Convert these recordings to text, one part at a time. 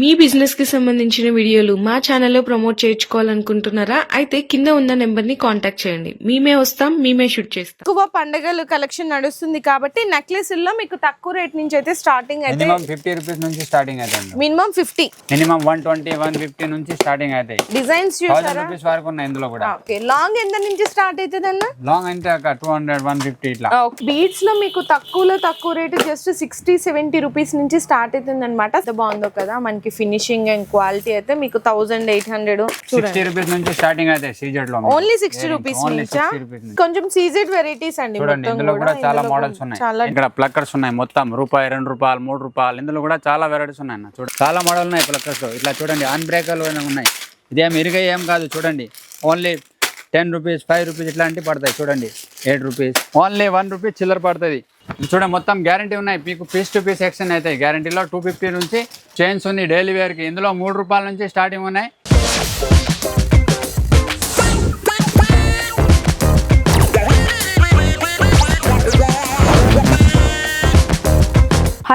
మీ బిజినెస్కి సంబంధించిన వీడియోలు మా ఛానల్లో ప్రమోట్ చేయించుకోవాలనుకుంటున్నారా? అయితే కింద ఉన్న నెంబర్ని కాంటాక్ట్ చేయండి. మేమే వస్తాం మేమే షూట్ చేస్తాం. ఎక్కువ పండగలు కలెక్షన్ నడుస్తుంది కాబట్టి నెక్లెస్లో మీకు తక్కువ రేట్ నుంచి అయితే స్టార్టింగ్ అయితే మినిమం ఫిఫ్టీ రూపీస్ నుంచి స్టార్టింగ్ అవుతుంది minimum fifty minimum one twenty one fifty నుంచి స్టార్టింగ్ అవుతాయి డిజైన్స్ థౌసండ్ రూపీస్ వరకు ఉన్నాయి ఇందులో కూడా. ఓకే లాంగ్ ఎంత నుంచి స్టార్ట్ అవుతుంది అన్న లాంగ్ అంటే ఒక టూ హండ్రెడ్ వన్ ఫిఫ్టీ ఇట్లా. బీట్స్లో మీకు తక్కువలో తక్కువ rate just sixty seventy rupees నుంచి స్టార్ట్ అవుతుంది అనమాట బాగుందో కదా మనకి. ఫినిషింగ్ అండ్ క్వాలిటీ అయితే మీకు thousand eight hundred sixty rupees నుంచి స్టార్టింగ్ అవుతాయి సీజెడ్లో ఓన్లీ సిక్స్టీ రూపీస్ నుంచా? కొంచెం సీజెడ్ వెరైటీస్ అండి చూడండి ఇందులో కూడా చాలా మోడల్స్ ఉన్నాయి. ఇక్కడ ప్లక్కర్స్ ఉన్నాయి మొత్తం రూపాయి రెండు రూపాయలు మూడు రూపాయలు ఇందులో కూడా చాలా వెరైటీస్ ఉన్నాయి అన్న చూడండి. చాలా మోడల్ ఉన్నాయి ప్లక్కర్స్ ఇట్లా చూడండి అన్ బ్రేకర్లు ఉన్నాయి. ఇదేం ఇరిగా ఏం కాదు చూడండి. Only ten rupees five rupees ఇట్లాంటివి పడతాయి చూడండి. Eight rupees only one rupees చిల్లర పడుతుంది. చూడండి మొత్తం గ్యారంటీ ఉన్నాయి. మీకు పీస్ టు పీస్ ఎక్స్చేంజ్ అవుతాయి గ్యారంటీలో టూ ఫిఫ్టీ నుంచి చైన్స్ ఉంది డైలీ వేర్కి. ఇందులో మూడు రూపాయల నుంచి స్టార్టింగ్ ఉన్నాయి.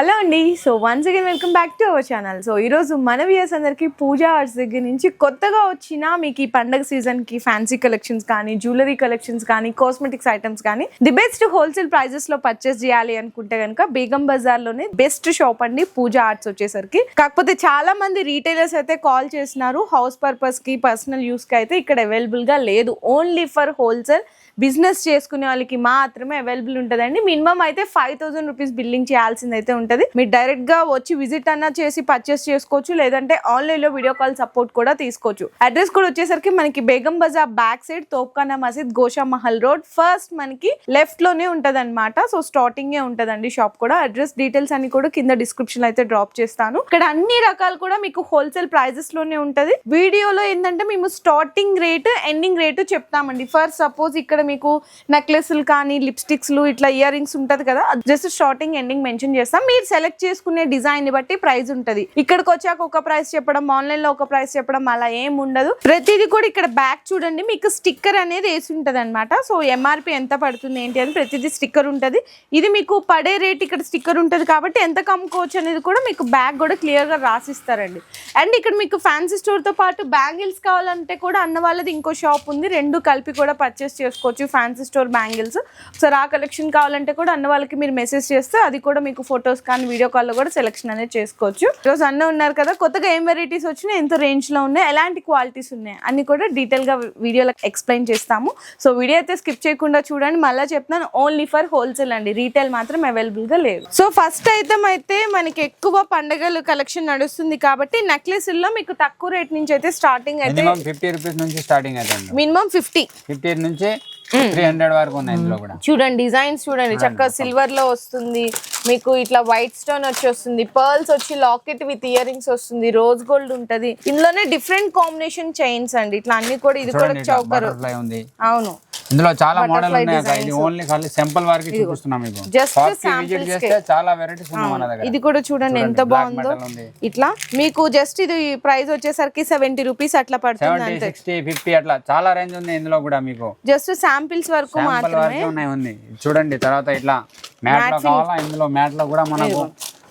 హలో అండి. So once again welcome back to our channel so ఈరోజు మన వ్యూస్ అందరికీ పూజా ఆర్ట్స్ దగ్గర నుంచి కొత్తగా వచ్చిన మీకు ఈ పండగ సీజన్కి ఫ్యాన్సీ కలెక్షన్స్ కానీ జ్యువెలరీ కలెక్షన్స్ కానీ కాస్మెటిక్స్ ఐటమ్స్ కానీ ది బెస్ట్ హోల్సేల్ ప్రైజెస్లో పర్చేస్ చేయాలి అనుకుంటే కనుక బేగం బజార్లోనే బెస్ట్ షాప్ అండి పూజా ఆర్ట్స్ వచ్చేసరికి. కాకపోతే చాలా మంది రీటైలర్స్ అయితే కాల్ చేస్తున్నారు హౌస్ పర్పస్కి పర్సనల్ యూస్కి అయితే ఇక్కడ అవైలబుల్గా లేదు. ఓన్లీ ఫర్ హోల్సేల్ బిజినెస్ చేసుకునే వాళ్ళకి మాత్రమే అవైలబుల్ ఉంటుందండి. మినిమం అయితే ఫైవ్ థౌసండ్ రూపీస్ బిల్లింగ్ చేయాల్సింది అయితే ఉంటుంది. మీరు డైరెక్ట్గా వచ్చి విజిట్ అన్నా చేసి పర్చేస్ చేసుకోవచ్చు లేదంటే ఆన్లైన్లో వీడియో కాల్ సపోర్ట్ కూడా తీసుకోవచ్చు. అడ్రస్ కూడా వచ్చేసరికి మనకి Begum Bazar back side Topkhana Masjid Gosha Mahal road. First మనకి లెఫ్ట్లోనే ఉంటది అనమాట సో స్టార్టింగ్ ఏ ఉంటదండి షాప్ కూడా. అడ్రస్ డీటెయిల్స్ అన్ని కూడా కింద డిస్క్రిప్షన్ అయితే డ్రాప్ చేస్తాను. ఇక్కడ అన్ని రకాలు కూడా మీకు హోల్సేల్ ప్రైజెస్లోనే ఉంటది. వీడియోలో ఏంటంటే మేము స్టార్టింగ్ రేట్ ఎండింగ్ రేటు చెప్తామండి. ఫర్ సపోజ్ ఇక్కడ మీకు నెక్లెస్లు కానీ లిప్స్టిక్స్లు ఇట్లా ఇయర్ రింగ్స్ ఉంటది కదా? జస్ట్ షార్టింగ్ ఎండింగ్ మెన్షన్ చేస్తాం. మీరు సెలెక్ట్ చేసుకునే డిజైన్ని బట్టి ప్రైస్ ఉంటుంది. ఇక్కడికి వచ్చాక ఒక ప్రైస్ చెప్పడం ఆన్లైన్లో ఒక ప్రైస్ చెప్పడం అలా ఏం ఉండదు. ప్రతిదీ కూడా ఇక్కడ బ్యాక్ చూడండి. మీకు స్టిక్కర్ అనేది వేసి ఉంటుంది అనమాట సో ఎంఆర్పి ఎంత పడుతుంది ఏంటి అని ప్రతిదీ స్టిక్కర్ ఉంటది. ఇది మీకు పడే రేట్ ఇక్కడ స్టిక్కర్ ఉంటుంది కాబట్టి ఎంత కమ్ముకోవచ్చు అనేది కూడా మీకు బ్యాగ్ కూడా క్లియర్గా రాసిస్తారండి. అండ్ ఇక్కడ మీకు ఫ్యాన్సీ స్టోర్తో పాటు బ్యాంగిల్స్ కావాలంటే కూడా అన్న వాళ్ళది ఇంకో షాప్ ఉంది. రెండు కలిపి కూడా పర్చేస్ చేసుకోవచ్చు. Fancy store bangles. ఒకసారి ఆ కలెక్షన్ కావాలంటే కూడా అన్న వాళ్ళకి మీరు మెసేజ్ చేస్తే అది కూడా మీకు ఫొటోస్ కానీ వీడియో కాల్లో కూడా సెలెక్షన్ అనేది చేసుకోవచ్చు. ఈరోజు అన్న ఉన్నారు కదా కొత్తగా ఏం వెరైటీస్ వచ్చినాయి ఎంత రేంజ్లో ఉన్నాయి ఎలాంటి క్వాలిటీస్ ఉన్నాయి అన్ని కూడా డీటెయిల్గా వీడియోలో ఎక్స్ప్లెయిన్ చేస్తాము. సో వీడియో అయితే స్కిప్ చేయకుండా చూడండి మళ్ళీ చెప్తున్నాను ఓన్లీ ఫర్ హోల్సేల్ అండి రీటైల్ మాత్రం అవైలబుల్గా లేదు. సో ఫస్ట్ ఐటమ్ అయితే మనకి ఎక్కువ పండగలు కలెక్షన్ నడుస్తుంది కాబట్టి నెక్లెస్లో మీకు తక్కువ రేట్ నుంచి అయితే స్టార్టింగ్ అయితే ఫిఫ్టీ రూపీస్ నుంచి స్టార్టింగ్ అవుతుంది మినిమం ఫిఫ్టీ. ఫిఫ్టీ నుంచి త్రీ హండ్రెడ్ వరకు ఉన్నాయి ఇందులో కూడా. చూడండి డిజైన్స్ చూడండి. చక్కగా సిల్వర్లో వస్తుంది. మీకు ఇట్లా వైట్ స్టోన్ వచ్చి వస్తుంది పర్ల్స్ వచ్చి లాకెట్ విత్ ఇయర్ రింగ్స్ వస్తుంది. రోజ్ గోల్డ్ ఉంటది. ఇందులోనే డిఫరెంట్ కాంబినేషన్ చైన్స్ అండి. ఇట్లా అన్ని కూడా ఇది కూడా చౌకర్. అవును. ఇందులో చాలా మోడల్ ఉన్నాయి. ఇది. ఓన్లీ ఖాళీ సింపుల్ వరకు చూపిస్తున్నాం మీకు. Samples visit. చేస్తే చాలా వెరైటీస్ ఉన్నాయి మన దగ్గర. ఇది కూడా చూడండి ఎంత బాగుందో. ఇట్లా మీకు జస్ట్ ఇది ప్రైస్ వచ్చేసరికి సెవెంటీ రూపీస్ అట్లా పడుతుంది సిక్స్టీ ఫిఫ్టీ అట్లా. చాలా రేంజ్ ఉంది ఇందులో కూడా మీకు. జస్ట్ శాంపిల్స్ వరకు మాత్రమే. ఉంది. చూడండి తర్వాత ఇట్లా మ్యాట్లో కావాలా ఇందులో మ్యాట్లో కూడా మనకు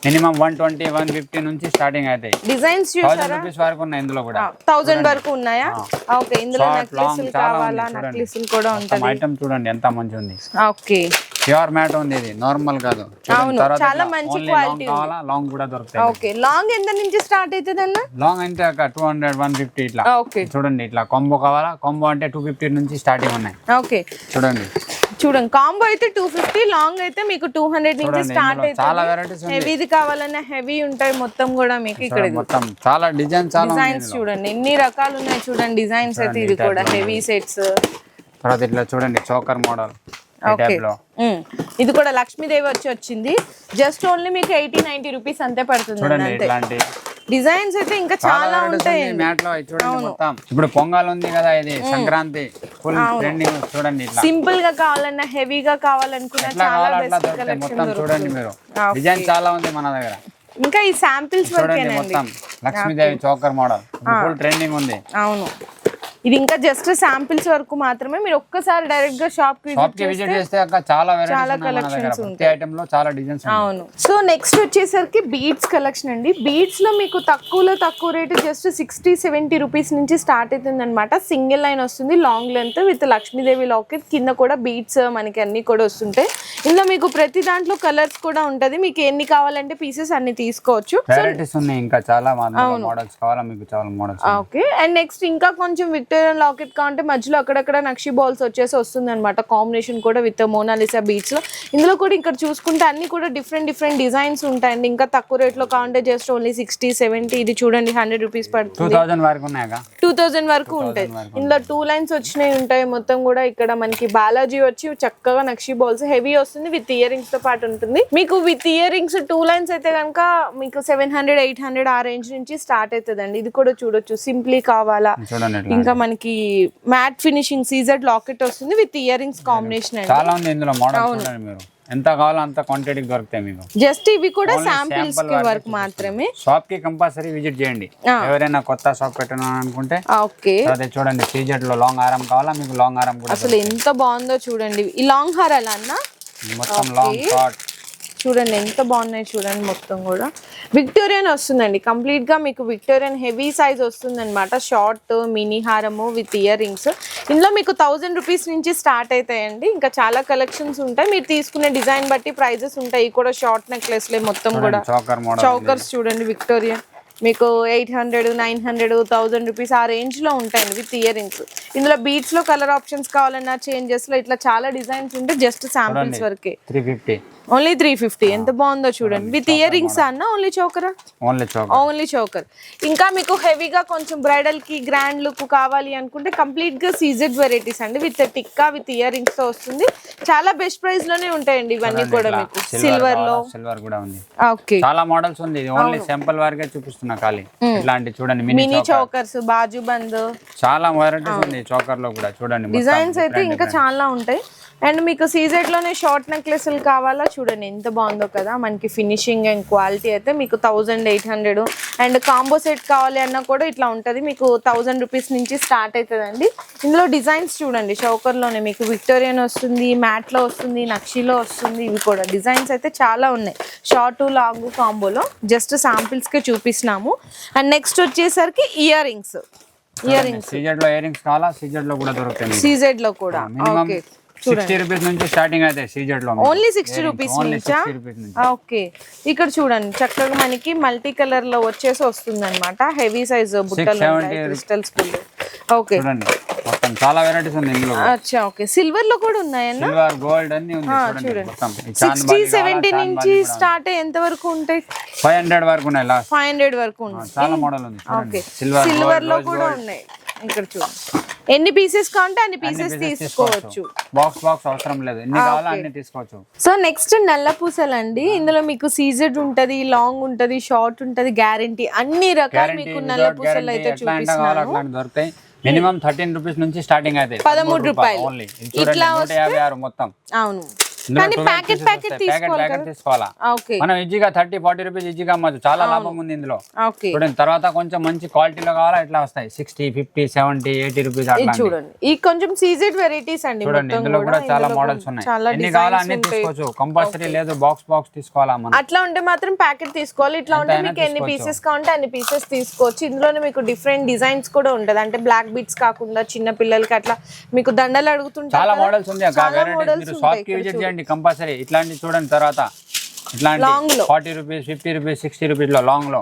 minimum one twenty one fifty నుంచి స్టార్టింగ్ అవుతాయి. డిజైన్స్ థౌసండ్ రూపీస్ వరకు ఉన్నాయి ఇందులో కూడా. థౌజండ్ వరకు ఉన్నాయా? ఓకే ఇందులో నెక్లెస్లు కావాలా? నెక్లెస్లు కూడా ఉంటాయి ఐటమ్ చూడండి ఎంత మంచి ఉంది. ఓకే. ప్యూర్ మ్యాట్ ఉంది ఇది నార్మల్ కాదు. అవును, చాలా మంచి long కావాలా లాంగ్ కూడా దొరుకుతాయి. ఓకే లాంగ్ ఎంత నుంచి స్టార్ట్ అవుతుంది అన్న లాంగ్ అంటే ఒక టూ హండ్రెడ్ వన్ ఫిఫ్టీ ఇట్లా. ఓకే. చూడండి ఇట్లా కాంబో కావాలా కాంబో అంటే టూ ఫిఫ్టీ నుంచి స్టార్టింగ్ ఉన్నాయి. ఓకే. చూడండి. చూడండి కాంబో అయితే టూ ఫిఫ్టీ లాంగ్ అయితే మీకు టూ హండ్రెడ్ నుంచి స్టార్ట్ ఇందులో చాలా వెరైటీస్ హెవీది కావాలన్నా హెవీ ఉంటాయి మొత్తం కూడా మీకు ఇక్కడ మొత్తం చాలా డిజైన్ చాలా డిజైన్స్. చూడండి ఎన్ని రకాలు ఉన్నాయి చూడండి డిజైన్స్ అయితే ఇది కూడా హెవీ సెట్స్ తర్వాత ఇట్లా చూడండి చోకర్ మోడల్ ఇది కూడా లక్ష్మీదేవి వచ్చి వచ్చింది. జస్ట్ ఓన్లీ మీకు ఎయిటీ నైన్టీ రూపీస్ అంతే పడుతుంది డిజైన్స్ అయితే ఇంకా చాలా ఉంటాయి ఇప్పుడు పొంగల్ ఉంది కదా ఇది సంక్రాంతి. చూడండి సింపుల్గా కావాలన్నా హెవీగా కావాలనుకున్నా చాలా మొత్తం చూడండి మీరు. డిజైన్ చాలా ఉంది మన దగ్గర. ఇంకా ఈ శాంపిల్స్ మొత్తం. Lakshmidevi choker model. Full trending ఉంది. అవును. ఇది ఇంకా జస్ట్ శాంపిల్స్ వరకు మాత్రమే. మీరు ఒక్కసారి డైరెక్ట్గా షాప్కి విజిట్ చేస్తే చాలా చాలా ఉన్నాయి అవును. సో నెక్స్ట్ వచ్చేసరికి బీడ్స్ కలెక్షన్ అండి. బీడ్స్లో మీకు తక్కువలో తక్కువ rate just sixty seventy rupees నుంచి స్టార్ట్ అవుతుంది అనమాట సింగిల్ లైన్ వస్తుంది long length with Lakshmidevi locket కింద కూడా బీడ్స్ మనకి అన్ని కూడా వస్తుంటాయి. ఇందులో మీకు ప్రతి దాంట్లో కలర్స్ కూడా ఉంటది. మీకు ఎన్ని కావాలంటే పీసెస్ అన్ని తీసుకోవచ్చు. వెరైటీస్ ఉన్నాయి ఇంకా చాలా మోడల్స్ కావాలా మీకు చాలా మోడల్స్ ఓకే అండ్ నెక్స్ట్ ఇంకా కొంచెం విక్టోరియన్ లాకెట్ కాంటే మధ్యలో అక్కడక్కడ నక్షి బాల్స్ వచ్చేసి వస్తుంది అనమాట కాంబినేషన్ కూడా విత్ మోనాలిసా బీచ్లో. ఇందులో కూడా ఇక్కడ చూసుకుంటే అన్ని కూడా డిఫరెంట్ డిఫరెంట్ డిజైన్స్ ఉంటాయండి. ఇంకా తక్కువ రేట్లో జస్ట్ ఓన్లీ సిక్స్టీ సెవెంటీ ఇది చూడండి హండ్రెడ్ రూపీస్ టూ పడుతుంది థౌసండ్ వరకు ఉన్నాయా టూ థౌజండ్ వరకు ఉంటాయి. ఇందులో టూ లైన్స్ వచ్చినాయి ఉంటాయి. మొత్తం కూడా ఇక్కడ మనకి బాలాజీ వచ్చి చక్కగా నక్షి బాల్స్ హెవీ వస్తుంది విత్ ఇయర్ రింగ్స్తో పాటు ఉంటుంది. మీకు with ear rings two lines అయితే కనుక మీకు సెవెన్ హండ్రెడ్ ఎయిట్ హండ్రెడ్ ఆ రేంజ్ నుంచి స్టార్ట్ అవుతుందండి. ఇది కూడా చూడొచ్చు. సింప్లీ కావాలా? ఇంకా మనకి మ్యాట్ ఫినిషింగ్ సీజెడ్ లాకెట్ వస్తుంది విత్ ఇయర్ రింగ్స్ కాంబినేషన్ అండి. ఎంత కావాలో అంత క్వాంటిటీ దొరుకుతాయి మీకు. జస్ట్ ఇవి కూడా శాంపిల్స్కి వరకే మాత్రమే. షాప్కి కంపల్సరీ విజిట్ చేయండి ఎవరైనా కొత్త షాప్ పెట్టాలని అనుకుంటే ఓకే. అదే చూడండి సీజెట్లో లాంగ్ ఆరం కావాలా మీకు లాంగ్ ఆరం కూడా అసలు ఎంత బాగుందో చూడండి. ఈ లాంగ్ హార్ దొరుకుతాయి. మొత్తం లాంగ్ షార్ట్ చూడండి ఎంత బాగున్నాయి చూడండి మొత్తం కూడా. విక్టోరియన్ వస్తుందండి. కంప్లీట్గా మీకు విక్టోరియన్ హెవీ సైజ్ వస్తుంది అనమాట షార్ట్ మినీ హారము విత్ ఇయర్ రింగ్స్. ఇందులో మీకు థౌజండ్ రూపీస్ నుంచి స్టార్ట్ అవుతాయండి ఇంకా చాలా కలెక్షన్స్ ఉంటాయి. మీరు తీసుకునే డిజైన్ బట్టి ప్రైజెస్ ఉంటాయి. కూడా షార్ట్ నెక్లెస్లే మొత్తం కూడా. చౌకర్స్ చూడండి విక్టోరియన్. మీకు eight hundred nine hundred thousand rupees ఆ రేంజ్లో ఉంటాయండి విత్ ఇయర్ రింగ్స్. ఇందులో బీట్స్లో కలర్ ఆప్షన్స్ కావాలన్నా చేంజెస్లో ఇట్లా చాలా డిజైన్స్ ఉంటాయి జస్ట్ శాంపిల్స్ వరకే. Three fifty. Only three fifty. ఎంత బాగుందో చూడండి. విత్ ఇయర్ రింగ్స్ అన్న only చోకరా? Only choker. Only choker. ఇంకా మీకు హెవీగా కొంచెం బ్రైడల్కి గ్రాండ్ లుక్ కావాలి అనుకుంటే కంప్లీట్గా సీజెడ్ వెరైటీస్ అండి. విత్ టిక్కా విత్ ఇయర్ రింగ్స్తో వస్తుంది. చాలా బెస్ట్ ప్రైస్లోనే ఉంటాయండి ఇవన్నీ కూడా మీకు. సిల్వర్లో. సిల్వర్ కూడా ఉంది. ఓకే. చాలా మోడల్స్ ఉంది. ఇది ఓన్లీ సింపుల్ వరకే చూపిస్తున్నా ఖాళీ. ఇట్లాంటి చూడండి మినీ చోకర్స్ బాజు బంద్ చాలా వెరైటీస్ ఉంది చోకర్లో కూడా. చూడండి డిజైన్స్ అయితే ఇంకా. చాలా ఉంటాయి. అండ్ మీకు సీజెడ్లోనే షార్ట్ నెక్లెస్లు కావాలా? చూడండి ఎంత బాగుందో కదా. మనకి ఫినిషింగ్ అండ్ క్వాలిటీ అయితే మీకు thousand eight hundred. And combo set కావాలి అన్నా కూడా ఇట్లా ఉంటుంది. మీకు థౌజండ్ రూపీస్ నుంచి స్టార్ట్ అవుతుందండి ఇందులో డిజైన్స్ చూడండి. చౌకర్లోనే మీకు విక్టోరియన్ వస్తుంది మ్యాట్లో వస్తుంది నక్షిలో వస్తుంది. ఇవి కూడా డిజైన్స్ అయితే చాలా ఉన్నాయి. షార్ట్ లాంగ్ కాంబోలో. జస్ట్ సాంపిల్స్కే చూపిస్తున్నాము. అండ్ నెక్స్ట్ వచ్చేసరికి ఇయర్ రింగ్స్ ఇయర్ రింగ్స్ సీజెడ్లో ఇయర్ రింగ్స్ కావాలా? సీజెడ్లో కూడా దొరుకుతాయి. సీజెడ్లో కూడా. ఓకే. సిక్స్టీ రూపీస్ నుంచి స్టార్టింగ్ అయితే సీజెడ్లో ఓన్లీ సిక్స్టీ రూపీస్ నుంచా ఓకే ఇక్కడ చూడండి చక్కగా మనకి మల్టీ కలర్లో వచ్చేసి వస్తుంది అనమాట హెవీ సైజ్ బుట్టలు 670 క్రిస్టల్స్ ఓకే చూడండి మొత్తం చాలా వెరైటీస్ ఉంది ఇందులో అచ్చా ఓకే సిల్వర్లో కూడా ఉన్నాయన్న? సిల్వర్ గోల్డ్ అన్ని ఉంది. చూడండి నుంచి స్టార్ట్ ఎంత వరకు ఉంటాయి? ఫైవ్ హండ్రెడ్ వరకు ఉన్నాయి లాస్ట్ ఫైవ్ హండ్రెడ్ వరకు ఉన్నాయి చాలా మోడల్ ఉంది. చూడండి. సిల్వర్ సిల్వర్లో కూడా ఉన్నాయి. ఇక్కడ చూడండి. ఎన్ని పీసెస్ కావాలంటే అన్ని పీసెస్ తీసుకోవచ్చు. బాక్స్ బాక్స్ అవసరం లేదు. ఎన్ని కావాలో అన్ని తీసుకోవచ్చు. సో నెక్స్ట్ నల్ల పూసలు అండి ఇందులో మీకు సీజెడ్ ఉంటది లాంగ్ ఉంటది షార్ట్ ఉంటది గ్యారంటీ అన్ని రకాలు మీకు నల్ల పూసలు అయితే చూపిస్తున్నాను దొరుకుతాయి. మినిమం థర్టీన్ రూపీస్ నుంచి స్టార్టింగ్ అయితే పదమూడు రూపాయలు. ఆరు మొత్తం. అవును. కానీ 12 ప్యాకెట్ ప్యాకెట్. ప్యాకెట్ తీసుకోవాలి ప్యాకెట్ తీసుకోవాలా? ఓకే. మనం ఈజీగా థర్టీ ఫార్టీ రూపీస్ ఈజీగా అమ్మచ్చు. చాలా లాభం ఉంది ఇందులో. చూడండి తర్వాత కొంచెం మంచి క్వాలిటీలో కావాలా? ఇట్లా వస్తాయి? Sixty fifty seventy eighty rupees చూడండి. ఈ కొంచెం సీజెడ్ వెరైటీస్ అండి చూడండి ఇందులో కూడా. చాలా మోడల్స్ ఉన్నాయి. ఎన్ని కావాలా అన్ని తీసుకోవచ్చు. కంపల్సరీ లేదు బాక్స్ బాక్స్ తీసుకోవాలా మనం? అట్లా ఉంటే మాత్రం ప్యాకెట్ తీసుకోవాలి. ఇట్లా ఉంటే మీకు ఎన్ని. పీసెస్ కావాలంటే అన్ని పీసెస్ తీసుకోవచ్చు. ఇందులోనే మీకు డిఫరెంట్ డిజైన్స్ కూడా ఉంటది. అంటే బ్లాక్ బీట్స్ కాకుండా చిన్న పిల్లలకి అట్లా మీకు దండలు అడుగుతుంటారు చాలా మోడల్స్ ఉంది చేయండి కంపల్సరీ ఇట్లాంటి చూడండి తర్వాత. ఇట్లాంటి. Forty rupees fifty rupees sixty రూపీస్లో. లాంగ్లో.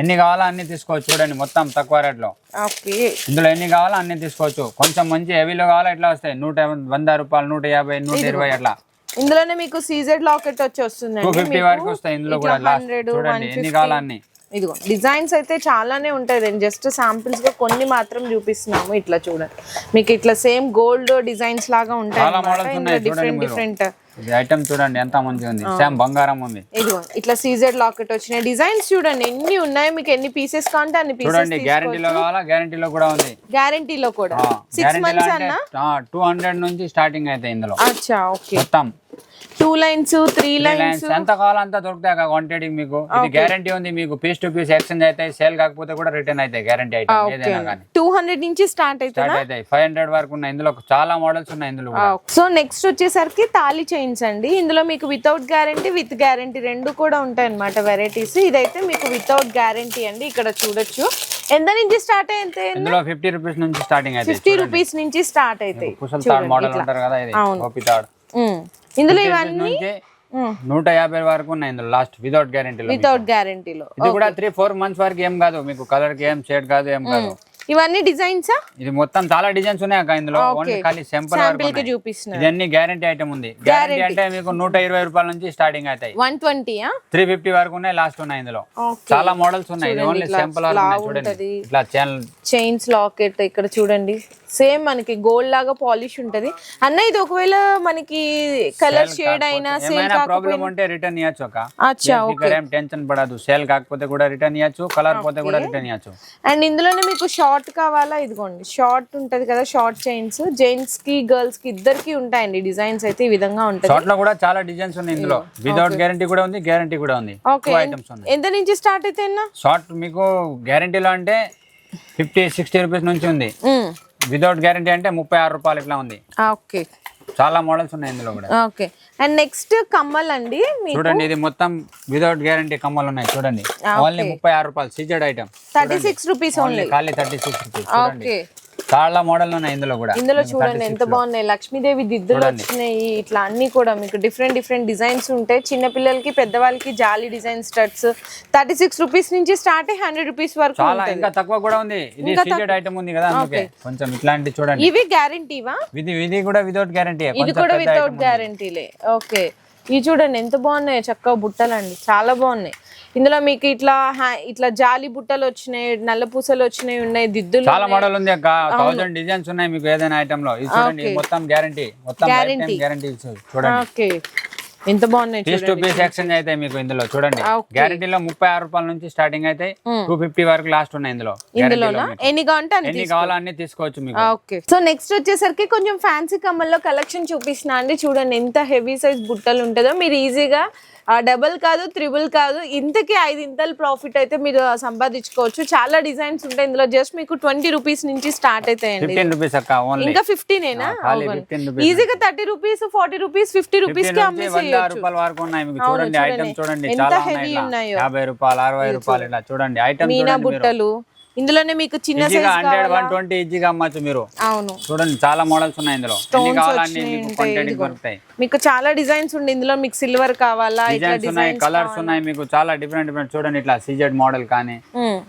ఎన్ని కావాలో అన్ని తీసుకోవచ్చు చూడండి మొత్తం తక్కువ రేట్లో ఇందులో ఎన్ని కావాలో అన్ని తీసుకోవచ్చు. కొంచెం మంచి హెవీలో కావాలో ఇట్లా వస్తాయి? నూట వంద రూపాయలు నూట యాభై నూట ఇరవై అట్లా. ఇందులోనే మీకు సీజెడ్ లాకెట్ వచ్చి టూ వస్తుందండి ఫిఫ్టీ వరకు వస్తాయి ఇందులో కూడా చూడండి ఎన్ని కావాలో అన్ని. ఇదిగో డిజైన్స్ అయితే చాలానే ఉంటాయి. నేను జస్ట్ సాంపిల్స్గా కొన్ని మాత్రం చూపిస్తున్నాము ఇట్లా చూడండి. మీకు ఇట్లా సేమ్ గోల్డ్ డిజైన్స్ లాగా ఉంటాయి డిఫరెంట్ డిఫరెంట్ ఐటమ్ చూడండి ఎంత మంచిగా ఉంది. సేమ్ బంగారం ఉంది. ఇదిగో ఇట్లా సీజెడ్ లాకెట్ వచ్చినాయి. డిజైన్స్ చూడండి ఎన్ని ఉన్నాయి? మీకు ఎన్ని పీసెస్ కావాలంటే అన్ని పీసెస్ చూడండి గ్యారంటీలో కావాలా? గ్యారంటీలో కూడా ఉంది. గ్యారంటీలో కూడా. సిక్స్ మంత్స్ అన్న? టూ హండ్రెడ్ నుంచి స్టార్టింగ్ అయితే ఇందులో. అచ్చా ఓకే. మొత్తం. టూ లైన్స్ త్రీ లైన్స్ ఎంత కావాలో అంత దొరుకుతాయి క్వాంటిటీ మీకు. ఇది గ్యారంటీ ఉంది మీకు. పీస్ టు పీస్ ఎక్స్చేంజ్ అవుతాయి సేల్ కాకపోతే కూడా రిటర్న్ అవుతాయి గ్యారంటీ ఐటమ్ ఏదైనా కానీ. టూ హండ్రెడ్ నుంచి స్టార్ట్ అవుతాయి. ఫైవ్ హండ్రెడ్ వరకు ఉన్నాయి. ఇందులో చాలా మోడల్స్ ఉన్నాయి ఇందులో కూడా. సో నెక్స్ట్ వచ్చేసరికి తాళి చైన్స్ అండి. ఇందులో మీకు వితౌట్ గ్యారంటీ విత్ గ్యారంటీ రెండు కూడా ఉంటాయి అన్నమాట వెరైటీస్ ఇదైతే మీకు వితౌట్ గ్యారంటీ అండి. ఇక్కడ చూడొచ్చు. ఎంత నుంచి స్టార్ట్ అయితే ఇందులో ఫిఫ్టీ రూపీస్ నుంచి స్టార్టింగ్ అయితే ఫిఫ్టీ రూపీస్ నుంచి స్టార్ట్ కుసల్ ఇందులో ఇవన్నీ నూట యాభై వరకు ఉన్నాయి ఇందులో లాస్ట్ వితౌట్ గ్యారంటీలో వితౌట్ గ్యారంటీలో ఇది కూడా త్రీ ఫోర్ మంత్స్ వరకు ఏం కాదు. మీకు కలర్కి ఏం షేడ్ కాదు ఏం కాదు. ఇవన్నీ డిజైన్సా? ఇది మొత్తం చాలా డిజైన్స్ ఉన్నాయి అక్క ఇందులో. ఓన్లీ ఖాళీ సింపుల్ శాంపిల్కి ఇదన్నీ గ్యారంటీ ఐటమ్ ఉంది. గ్యారంటీ అంటే మీకు నూట ఇరవై రూపాయల నుంచి స్టార్టింగ్ అవుతాయి. వన్ ట్వంటీయా త్రీ ఫిఫ్టీ వరకు ఉన్నాయి లాస్ట్ ఉన్నాయి ఇందులో. చాలా మోడల్స్ ఉన్నాయి. ఇది ఓన్లీ సింపుల్ చూడండి. ఇట్లా చైన్స్ లాకెట్ ఇక్కడ చూడండి. సేమ్ మనకి గోల్డ్ లాగా పాలిష్ ఉంటది. అన్న ఇది ఒకవేళ మనకి కలర్ షేడ్ అయినా ప్రాబ్లం ఉంటే రిటర్న్ ఇవ్వచ్చు అచ్చా ఏం టెన్షన్ పడదు. సేల్ కాకపోతే కూడా రిటర్న్ ఇవ్వచ్చు కలర్ పోతే కూడా రిటర్న్ ఇవ్వచ్చు అండ్ ఇందులోనే మీకు షార్ట్ కావాలా? ఇదిగోండి. షార్ట్ ఉంటది కదా షార్ట్ చైన్స్. జెంట్స్కి గర్ల్స్కి ఇద్దరికి ఉంటాయండి డిజైన్స్ అయితే ఈ విధంగా ఉంటది. షార్ట్లో కూడా చాలా డిజైన్స్ ఉన్నాయి ఇందులో. వితౌట్ గ్యారంటీ కూడా ఉంది గ్యారంటీ కూడా ఉంది. ఓకే ఐటమ్స్ ఉన్నాయి. ఎంత నుంచి స్టార్ట్ అయితే షార్ట్ మీకు గ్యారంటీలో అంటే ఫిఫ్టీ సిక్స్టీ రూపీస్ నుంచి ఉంది. వితౌట్ గ్యారంటీ అంటే ముప్పై ఆరు రూపాయలు ఇట్లా ఉంది. ఓకే చాలా మోడల్స్ ఉన్నాయి ఇందులో కూడా. ఓకే. అండ్ నెక్స్ట్ కమ్మల్ అండి చూడండి ఇది మొత్తం వితౌట్ గ్యారంటీ కమ్మలు ఉన్నాయి చూడండి. ఓన్లీ ముప్పై ఆరు రూపాయలు CZ item thirty six rupees only ఖాళీ థర్టీ సిక్స్ రూపీస్ ఓకే. చాలా మోడల్ ఉన్నాయి ఇందులో కూడా. ఇందులో చూడండి ఎంత బాగున్నాయి. లక్ష్మీదేవి దిద్దులు వచ్చినాయి. ఇట్లా అన్ని కూడా మీకు డిఫరెంట్ డిఫరెంట్ డిజైన్స్ ఉంటాయి. చిన్న పిల్లలకి పెద్దవాళ్ళకి jolly design studs. Thirty six rupees నుంచి స్టార్ట్ హండ్రెడ్ రూపీస్ వరకు ఇంకా తక్కువ కూడా ఉంది. ఇది ఐటమ్ ఉంది కదా అందుకే. కొంచెం ఇట్లాంటి చూడండి. ఇవి గ్యారంటీవా ఇది ఇది కూడా వితౌట్ గ్యారంటీ ఇది కూడా వితౌట్ గ్యారంటీలే ఓకే. ఇవి చూడండి ఎంత బాగున్నాయి చక్కగా బుట్టలండి. చాలా బాగున్నాయి. ఇందులో మీకు ఇట్లా ఇట్లా జాలి బుట్టలు వచ్చినాయి నల్ల పూసలు వచ్చినాయి ఉన్నాయి దిద్దులు చాలా మోడల్ ఉంది అక్క. థౌసండ్ డిజైన్స్ ఉన్నాయి మీకు ఏదైనా ఐటమ్లో. ఇది చూడండి మొత్తం గ్యారంటీ మొత్తం గ్యారంటీ చూడండి. ఓకే ఎంత బాగున్నాయి పీస్ టు పీస్ ఎక్స్చేంజ్ అయితే మీకు ఇందులో చూడండి. గ్యారంటీలో ముప్పై ఆరు రూపాయల నుంచి స్టార్టింగ్ అయితే టూ ఫిఫ్టీ వరకు లాస్ట్ ఉన్నాయి ఇందులో. ఇందులోనా? ఎన్ని కావాలంటే ఎన్ని కావాలో అన్ని తీసుకోవచ్చు మీకు. ఓకే సో నెక్స్ట్ వచ్చేసరికి కొంచెం ఫ్యాన్సీ కమ్మల్లో కలెక్షన్ చూపిస్తున్నా అండి. చూడండి ఎంత హెవీ సైజ్ బుట్టలు ఉంటుందో. మీరు ఈజీగా డబల్ కాదు త్రిబుల్ కాదు ఇంతకి ఐదు ఇంతలు ప్రాఫిట్ అయితే మీరు సంపాదించుకోవచ్చు. చాలా డిజైన్స్ ఉంటాయి. ఇందులో జస్ట్ మీకు ట్వంటీ రూపీస్ నుంచి స్టార్ట్ అవుతాయండి ఓన్లీ ఇంకా ఫిఫ్టీనేనా ఈజీగా thirty rupees forty rupees fifty రూపీస్కి అమ్మేసేయచ్చు. ఎంత heavy ఉన్నాయి. యాభై రూపాయలు అరవై రూపాయలు చూడండి మీనా బుట్టలు. ఇందులోనే మీకు చిన్న సైజ్ హండ్రెడ్ వన్ ట్వంటీ ఈజీగా అమ్మచ్చు మీరు. అవును. చూడండి చాలా మోడల్స్ ఉన్నాయి ఇందులో. మీకు చాలా డిజైన్స్ ఉండి ఇందులో మీకు సిల్వర్ కావాలా డిజైన్స్ ఉన్నాయి కలర్స్ ఉన్నాయి మీకు చాలా డిఫరెంట్ డిఫరెంట్ చూడండి ఇట్లా సీజెడ్ మోడల్ కానీ. ఉమ్.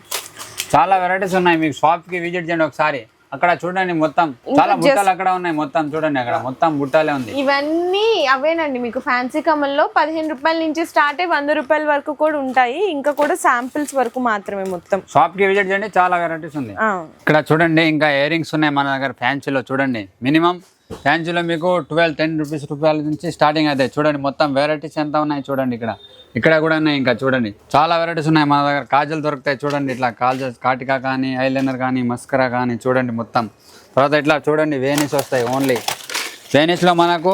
చాలా వెరైటీస్ ఉన్నాయి మీకు షాప్కి విజిట్ చేయండి ఒకసారి. అక్కడ చూడండి మొత్తం. చాలా బుట్టలు అక్కడ ఉన్నాయి మొత్తం చూడండి అక్కడ. మొత్తం బుట్టాలే ఉంది. ఇవన్నీ అవేనండి మీకు ఫ్యాన్సీ కమల్లో పదిహేను రూపాయల నుంచి స్టార్ట్ అయ్యి వంద రూపాయల వరకు కూడా ఉంటాయి. ఇంకా కూడా శాంపిల్స్ వరకు మాత్రమే మొత్తం. షాప్కి విజిట్ చేయండి చాలా వెరైటీస్ ఉంది. ఇక్కడ చూడండి ఇంకా ఇయర్ రింగ్స్ ఉన్నాయి మన దగ్గర ఫ్యాన్సీలో చూడండి. మినిమం ఫ్యాన్సీలో మీకు ట్వెల్వ్ టెన్ రూపీస్ రూపాయల నుంచి స్టార్టింగ్ అవుతాయి చూడండి మొత్తం వెరైటీస్ ఎంత ఉన్నాయి చూడండి ఇక్కడ. ఇక్కడ కూడా ఉన్నాయి ఇంకా చూడండి. చాలా వెరైటీస్ ఉన్నాయి మన దగ్గర. కాజల్ దొరుకుతాయి చూడండి. ఇట్లా కాజల్ కాటికా కానీ ఐలైనర్ కానీ మస్కరా కానీ చూడండి మొత్తం. తర్వాత ఇట్లా చూడండి వేనిస్ వస్తాయి ఓన్లీ వేనిస్లో మనకు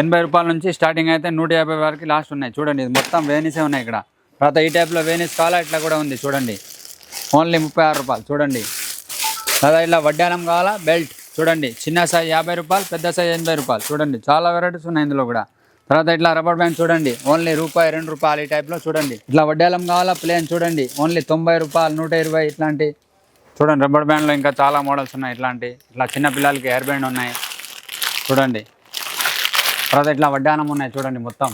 ఎనభై రూపాయల నుంచి స్టార్టింగ్ అయితే నూట యాభై వరకు లాస్ట్ ఉన్నాయి. చూడండి ఇది మొత్తం వేనిసే ఉన్నాయి ఇక్కడ. తర్వాత ఈ టైప్లో వేనిస్ కావాలా ఇట్లా కూడా ఉంది చూడండి. ఓన్లీ ముప్పై ఆరు రూపాయలు చూడండి. తర్వాత ఇట్లా వడ్డానం కావాలా? బెల్ట్ చూడండి చిన్న సైజ్ యాభై రూపాయలు పెద్ద సైజ్ ఎనభై రూపాయలు. చూడండి చాలా వెరైటీస్ ఉన్నాయి ఇందులో కూడా. తర్వాత ఇట్లా రబ్బర్ బ్యాండ్ చూడండి. ఓన్లీ రూపాయి రెండు రూపాయలు ఈ టైప్లో చూడండి. ఇట్లా వడ్డాలం కావాలా? ప్లేన్ చూడండి. ఓన్లీ తొంభై రూపాయలు నూట ఇరవై ఇట్లాంటి. చూడండి రబ్బర్ బ్యాండ్లో ఇంకా చాలా మోడల్స్ ఉన్నాయి ఇట్లాంటి. ఇట్లా చిన్న పిల్లలకి హెయిర్ బ్యాండ్ ఉన్నాయి. చూడండి. తర్వాత ఇట్లా వడ్డానం ఉన్నాయి చూడండి మొత్తం.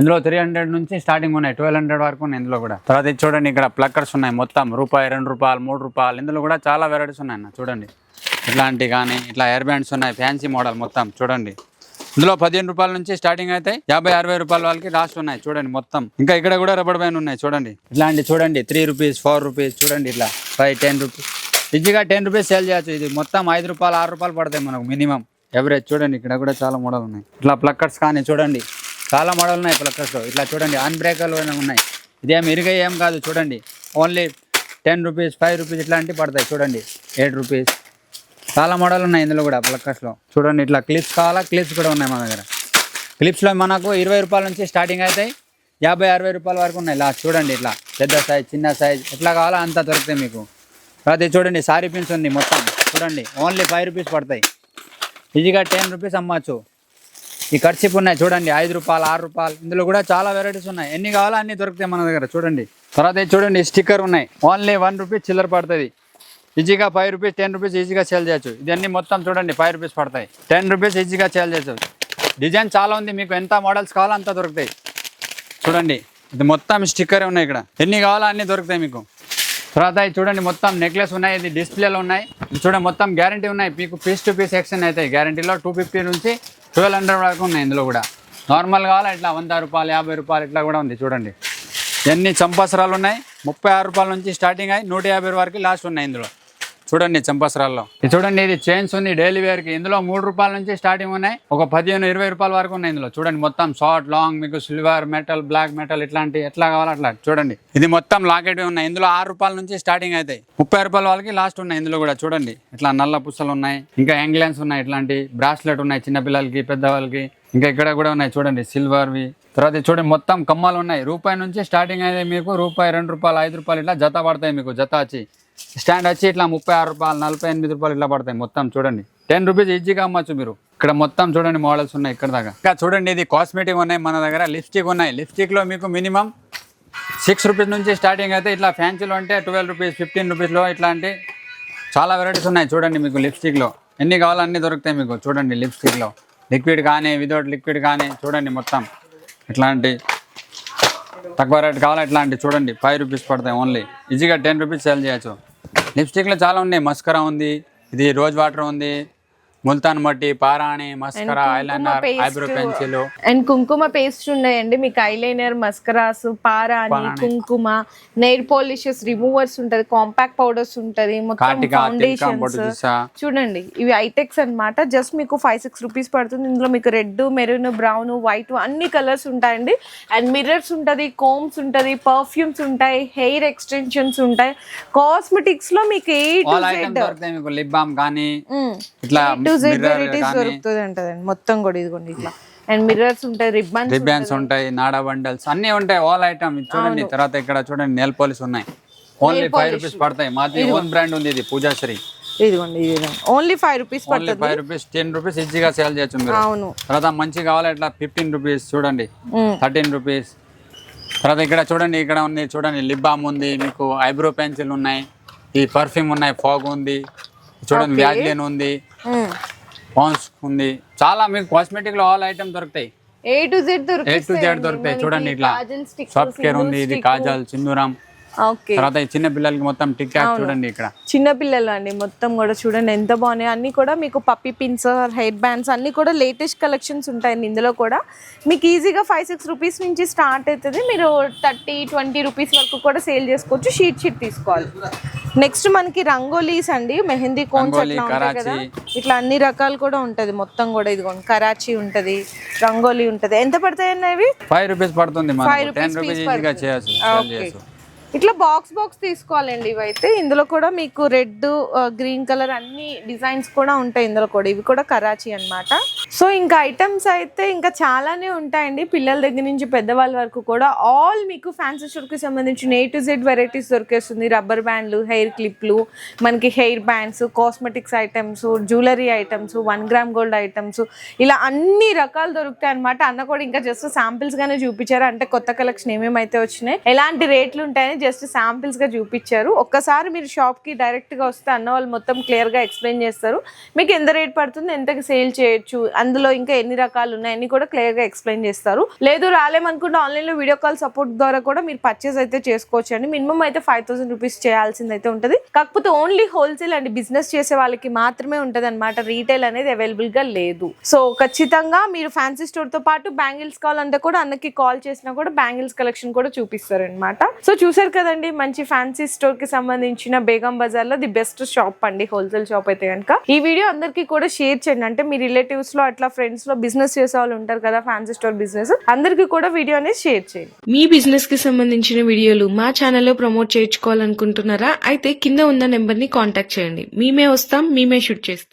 ఇందులో త్రీ హండ్రెడ్ నుంచి స్టార్టింగ్ ఉన్నాయి. ట్వెల్వ్ హండ్రెడ్ వరకు ఉన్నాయి ఇందులో కూడా. తర్వాత ఇది చూడండి ఇక్కడ ప్లక్కర్స్ ఉన్నాయి మొత్తం. రూపాయి రెండు రూపాయలు మూడు రూపాయలు. ఇందులో కూడా చాలా వెరైటీస్ ఉన్నాయి అన్న చూడండి. ఇట్లాంటి కానీ ఇట్లా హెయిర్ బ్యాండ్స్ ఉన్నాయి. ఫ్యాన్సీ మోడల్ మొత్తం చూడండి. ఇందులో పదిహేను రూపాయల నుంచి స్టార్టింగ్ అయితే యాభై అరవై రూపాయల వాళ్ళకి లాస్ట్ ఉన్నాయి. చూడండి మొత్తం. ఇంకా ఇక్కడ కూడా రబ్బర్ బ్యాండ్ ఉన్నాయి చూడండి. ఇట్లాంటి చూడండి త్రీ రూపీస్ ఫోర్ రూపీస్ చూడండి ఇట్లా. ఫైవ్ టెన్ రూపీస్ ఈజీగా టెన్ రూపీస్ సేల్ చేయొచ్చు. ఇది మొత్తం ఐదు రూపాయలు ఆరు రూపాయలు పడతాయి మనకు మినిమం ఎవరేజ్ చూడండి ఇక్కడ కూడా చాలా మోడల్ ఉన్నాయి. ఇట్లా ప్లక్కర్స్ కానీ చూడండి చాలా మోడల్ ఉన్నాయి ప్లక్కర్స్ ఇట్లా చూడండి అన్బ్రేకర్లు ఉన్నాయి. ఇదేం ఇరిగే ఏం కాదు చూడండి. Only ten rupees five rupees ఇట్లాంటివి పడతాయి చూడండి. ఎయిట్ రూపీస్ చాలా మోడల్ ఉన్నాయి ఇందులో కూడా ప్లక్కస్లో చూడండి ఇట్లా క్లిప్స్ కావాలా? క్లిప్స్ కూడా ఉన్నాయి మా దగ్గర. క్లిప్స్లో మనకు ఇరవై రూపాయల నుంచి స్టార్టింగ్ అవుతాయి. యాభై అరవై రూపాయల వరకు ఉన్నాయి. లాస్ట్ చూడండి ఇట్లా. పెద్ద సైజ్ చిన్న సైజ్ ఎట్లా కావాలో అంత దొరుకుతాయి మీకు. తర్వాత చూడండి సారీ పిన్స్ ఉంది మొత్తం. చూడండి ఓన్లీ ఫైవ్ రూపీస్ పడతాయి. ఈజీగా టెన్ రూపీస్ అమ్మచ్చు. ఈ కర్చీప్ ఉన్నాయి చూడండి ఐదు రూపాయలు ఆరు రూపాయలు. ఇందులో కూడా చాలా వెరైటీస్ ఉన్నాయి. ఎన్ని కావాలో అన్ని దొరుకుతాయి మన దగ్గర. చూడండి. తర్వాత ఇది చూడండి స్టిక్కర్ ఉన్నాయి. ఓన్లీ వన్ రూపీస్ చిల్లర పడుతుంది. ఈజీగా ఫైవ్ రూపీస్ టెన్ రూపీస్ ఈజీగా సేల్ చేయొచ్చు. ఇదన్నీ మొత్తం చూడండి ఫైవ్ రూపీస్ పడతాయి. టెన్ రూపీస్ ఈజీగా సేల్ చేయొచ్చు. డిజైన్ చాలా ఉంది మీకు ఎంత మోడల్స్ కావాలో అంత దొరుకుతాయి. చూడండి ఇది మొత్తం స్టిక్కరే ఉన్నాయి ఇక్కడ. ఎన్ని కావాలో అన్ని దొరుకుతాయి మీకు. తర్వాత చూడండి మొత్తం నెక్లెస్ ఉన్నాయి ఇది డిస్ప్లేలో ఉన్నాయి. చూడండి మొత్తం గ్యారంటీ ఉన్నాయి. మీకు పీస్ టు పీస్ సెక్షన్ అవుతాయి గ్యారంటీలో టూ ఫిఫ్టీ నుంచి ట్వెల్వ్ హండ్రెడ్ వరకు ఉన్నాయి ఇందులో కూడా. నార్మల్ కావాలా ఇట్లా వంద రూపాయలు యాభై రూపాయలు ఇట్లా కూడా ఉంది చూడండి. ఎన్ని చంపసరాలు ఉన్నాయి? ముప్పై ఆరు రూపాయల నుంచి స్టార్టింగ్ అయ్యి నూట యాభై వరకు లాస్ట్ ఉన్నాయి ఇందులో. చూడండి చంపసరాల్లో. ఇది చూడండి ఇది చైన్స్ ఉంది డైలీ వేర్కి. ఇందులో మూడు రూపాయల నుంచి స్టార్టింగ్ ఉన్నాయి. ఒక పదిహేను ఇరవై రూపాయల వరకు ఉన్నాయి ఇందులో. చూడండి మొత్తం షార్ట్ లాంగ్ మీకు సిల్వర్ మెటల్ బ్లాక్ మెటల్ ఇట్లాంటి ఎట్లా కావాలో అట్లా. చూడండి ఇది మొత్తం లాకెట్ ఉన్నాయి. ఇందులో ఆరు రూపాయల నుంచి స్టార్టింగ్ అవుతాయి ముప్పై రూపాయల వాళ్ళకి లాస్ట్ ఉన్నాయి ఇందులో కూడా. చూడండి ఇట్లా నల్ల పుస్తలు ఉన్నాయి. ఇంకా ఎంగ్లెన్స్ ఉన్నాయి ఇట్లాంటి. బ్రాస్లెట్ ఉన్నాయి చిన్న పిల్లలకి పెద్దవాళ్ళకి. ఇంకా ఇక్కడ కూడా ఉన్నాయి చూడండి సిల్వర్వి తర్వాత చూడండి మొత్తం కమ్మలు ఉన్నాయి. రూపాయి నుంచి స్టార్టింగ్ అయితే మీకు. రూపాయి రెండు రూపాయలు ఐదు రూపాయలు ఇట్లా జత పడతాయి మీకు జత వచ్చి స్టాండ్ వచ్చి ఇట్లా ముప్పై ఆరు రూపాయలు నలభై ఎనిమిది రూపాయలు ఇట్లా పడతాయి మొత్తం చూడండి. టెన్ రూపీస్ ఈజీగా అమ్మచ్చు మీరు. ఇక్కడ మొత్తం చూడండి మోడల్స్ ఉన్నాయి ఇక్కడ దాకా. ఇంకా చూడండి ఇది కాస్మెటిక్ ఉన్నాయి మన దగ్గర లిప్స్టిక్ ఉన్నాయి. లిప్స్టిక్లో మీకు మినిమం సిక్స్ రూపీస్ నుంచి స్టార్టింగ్ అయితే ఇట్లా ఫ్యాన్సీలో అంటే ట్వెల్వ్ రూపీస్ ఫిఫ్టీన్ రూపీస్లో ఇట్లాంటి చాలా వెరైటీస్ ఉన్నాయి చూడండి మీకు లిప్స్టిక్లో ఎన్ని కావాలో అన్ని దొరుకుతాయి మీకు. చూడండి లిప్స్టిక్లో లిక్విడ్ కానీ విదౌట్ లిక్విడ్ కానీ చూడండి మొత్తం. ఇట్లాంటి తక్కువ రేట్ కావాలా ఇట్లాంటి చూడండి ఫైవ్ రూపీస్ పడతాయి ఓన్లీ ఈజీగా టెన్ రూపీస్ సేల్ చేయొచ్చు. లిప్స్టిక్లో చాలా ఉన్నాయి. మస్కరా ఉంది ఇది రోజ్ వాటర్ ఉంది. ముల్తాన్ మట్టి పారాణి mascara eyeliner eyebrow pencil. And కుంకుమ పేస్ట్ ఉన్నాయండి. మీకు ఐలైనర్ మస్కరాస్ పారాని. కుంకుమ నెయిల్ పాలిషెస్ రిమూవర్స్ ఉంటది కాంపాక్ట్ పౌడర్స్ ఉంటది మొత్తం ఫౌండేషన్స్ చూడండి ఇవి ఐటెక్స్ అన్నమాట. జస్ట్ మీకు ఫైవ్ సిక్స్ రూపీస్ పడుతుంది. ఇందులో మీకు రెడ్ మెరూన్ బ్రౌన్ వైట్ అన్ని కలర్స్ ఉంటాయండి. అండ్ మిర్రర్స్ ఉంటుంది కోమ్స్ ఉంటుంది పర్ఫ్యూమ్స్ ఉంటాయి హెయిర్ ఎక్స్టెన్షన్స్ ఉంటాయి. కాస్మెటిక్స్లో మీకు ఏ టు లిప్ బామ్ కానీ ఇట్లా టు జెడ్ మిర్రర్ వెరైటీస్ కానీ దొరుకుతుంది అంటదండి మొత్తం కూడా ఇదిగోండి ఇట్లా. అండ్ మిర్రర్స్ ఉంటాయి రిబ్బన్స్ రిబ్బన్స్ ఉంటాయి. నాడా బండల్స్ అన్ని ఉంటాయి. ఆల్ ఐటమ్ చూడండి తర్వాత ఇక్కడ చూడండి నెల్ పాలిష్ ఉన్నాయి. ఓన్లీ ఫైవ్ రూపీస్ పడతాయి. మాది ఓన్ బ్రాండ్ ఉంది ఇది పూజాశ్రీ. ఇదిగోండి ఇది only five rupees only five rupees ten rupees ఈజీగా సేల్ చేయొచ్చు మీరు. అవును. తర్వాత మంచి కావాలి ఇట్లా ఫిఫ్టీన్ రూపీస్ చూడండి. థర్టీన్ రూపీస్ తర్వాత ఇక్కడ చూడండి ఇక్కడ ఉంది చూడండి లిప్ బామ్ ఉంది మీకు ఐబ్రో పెన్సిల్ ఉన్నాయి. ఈ పర్ఫ్యూమ్ ఉన్నాయి ఫాగ్ ఉంది. చూడండి వ్యాజ్లిన్ ఉంది. పాన్స్ ఉంది చాలా మీకు కాస్మెటిక్లో ఆల్ ఐటమ్ దొరుకుతాయి. A to Z A to దొరుకుతాయి జెడ్ దొరుకుతాయి. చూడండి ఇట్లా. సాఫ్ట్ కేర్ ఉంది ఇది కాజల్ సింధూరం. తర్వాత చిన్న పిల్లలకి మొత్తం టిక్ టాక్ చూడండి ఇక్కడ. చిన్న పిల్లలు అండి మొత్తం కూడా చూడండి ఎంత బాగున్నాయి. అన్ని కూడా మీకు పప్పి పిన్స్ హెయిర్ బ్యాండ్స్ అన్ని కూడా లేటెస్ట్ కలెక్షన్స్ ఉంటాయండి ఇందులో కూడా. మీకు ఈజీగా ఫైవ్ సిక్స్ రూపీస్ నుంచి స్టార్ట్ అవుతుంది. మీరు థర్టీ ట్వంటీ రూపీస్ వరకు కూడా సేల్ చేసుకోవచ్చు. షీట్ షీట్ తీసుకోవాలి. నెక్స్ట్ మనకి రంగోలీస్ అండి. మెహందీ కోన్స్ ఉంటాయి కదా. ఇట్లా అన్ని రకాలు కూడా ఉంటది. మొత్తం కూడా ఇదిగోండి. కరాచీ ఉంటది రంగోలీ ఉంటది. ఎంత పడతాయండి అవి? ఫైవ్ రూపీస్ పడుతుంది ఫైవ్ రూపీస్ చేయొచ్చు ఇట్లా బాక్స్ బాక్స్ తీసుకోవాలండి ఇవైతే. ఇందులో కూడా మీకు రెడ్ గ్రీన్ కలర్ అన్ని డిజైన్స్ కూడా ఉంటాయి ఇందులో కూడా. ఇవి కూడా కరాచీ అనమాట సో ఇంకా ఐటమ్స్ అయితే ఇంకా చాలానే ఉంటాయండి. పిల్లల దగ్గర నుంచి పెద్దవాళ్ళ వరకు కూడా ఆల్ మీకు ఫ్యాన్సీ షూట్కి సంబంధించిన ఏ టు జెడ్ వెరైటీస్ దొరికేస్తుంది. రబ్బర్ బ్యాండ్లు హెయిర్ క్లిప్లు మనకి hair bands cosmetics items jewellery items one gram gold items ఇలా అన్ని రకాలు దొరుకుతాయి అనమాట అన్న కూడా ఇంకా జస్ట్ సాంపిల్స్గానే చూపించారు. అంటే కొత్త కలెక్షన్ ఏమేమైతే వచ్చినాయి ఎలాంటి రేట్లు ఉంటాయని జస్ట్ శాంపిల్స్గా చూపించారు. ఒక్కసారి మీరు షాప్కి డైరెక్ట్గా వస్తే అన్న వాళ్ళు మొత్తం క్లియర్గా ఎక్స్ప్లెయిన్ చేస్తారు. మీకు ఎంత రేట్ పడుతుంది ఎంతకి సేల్ చేయొచ్చు అందులో ఇంకా ఎన్ని రకాలు ఉన్నాయి అన్ని కూడా క్లియర్గా ఎక్స్ప్లెయిన్ చేస్తారు. లేదు రాలేమనుకుంటే ఆన్లైన్లో వీడియో కాల్ సపోర్ట్ ద్వారా కూడా మీరు పర్చేస్ అయితే చేసుకోవచ్చు అండి మినిమం అయితే ఫైవ్ థౌసండ్ రూపీస్ చేయాల్సింది అయితే ఉంటుంది. కాకపోతే ఓన్లీ హోల్సేల్ అండ్. బిజినెస్ చేసే వాళ్ళకి మాత్రమే ఉంటుంది అనమాట రీటైల్ అనేది అవైలబుల్గా లేదు. సో ఖచ్చితంగా మీరు ఫ్యాన్సీ స్టోర్తో పాటు బ్యాంగిల్స్ కావాలంటే కూడా అన్నకి కాల్ చేసినా కూడా బ్యాంగిల్స్ కలెక్షన్ కూడా చూపిస్తారు అనమాట సో చూసారు కదండి మంచి ఫ్యాన్సీ స్టోర్కి సంబంధించిన బేగం బజార్లో ది బెస్ట్ షాప్ అండి హోల్సేల్ షాప్ అయితే కనుక ఈ వీడియో అందరికీ కూడా షేర్ చేయండి. అంటే మీ రిలేటివ్స్లో అట్లా ఫ్రెండ్స్లో బిజినెస్ చేసే వాళ్ళు ఉంటారు కదా ఫ్యాన్సీ స్టోర్ బిజినెస్ అందరికీ కూడా వీడియో అనేది షేర్ చేయండి. మీ బిజినెస్కి సంబంధించిన వీడియోలు మా ఛానల్లో ప్రమోట్ చేయించుకోవాలనుకుంటున్నారా? అయితే కింద ఉన్న నెంబర్ని కాంటాక్ట్ చేయండి. మేమే వస్తాం మేమే షూట్ చేస్తాం.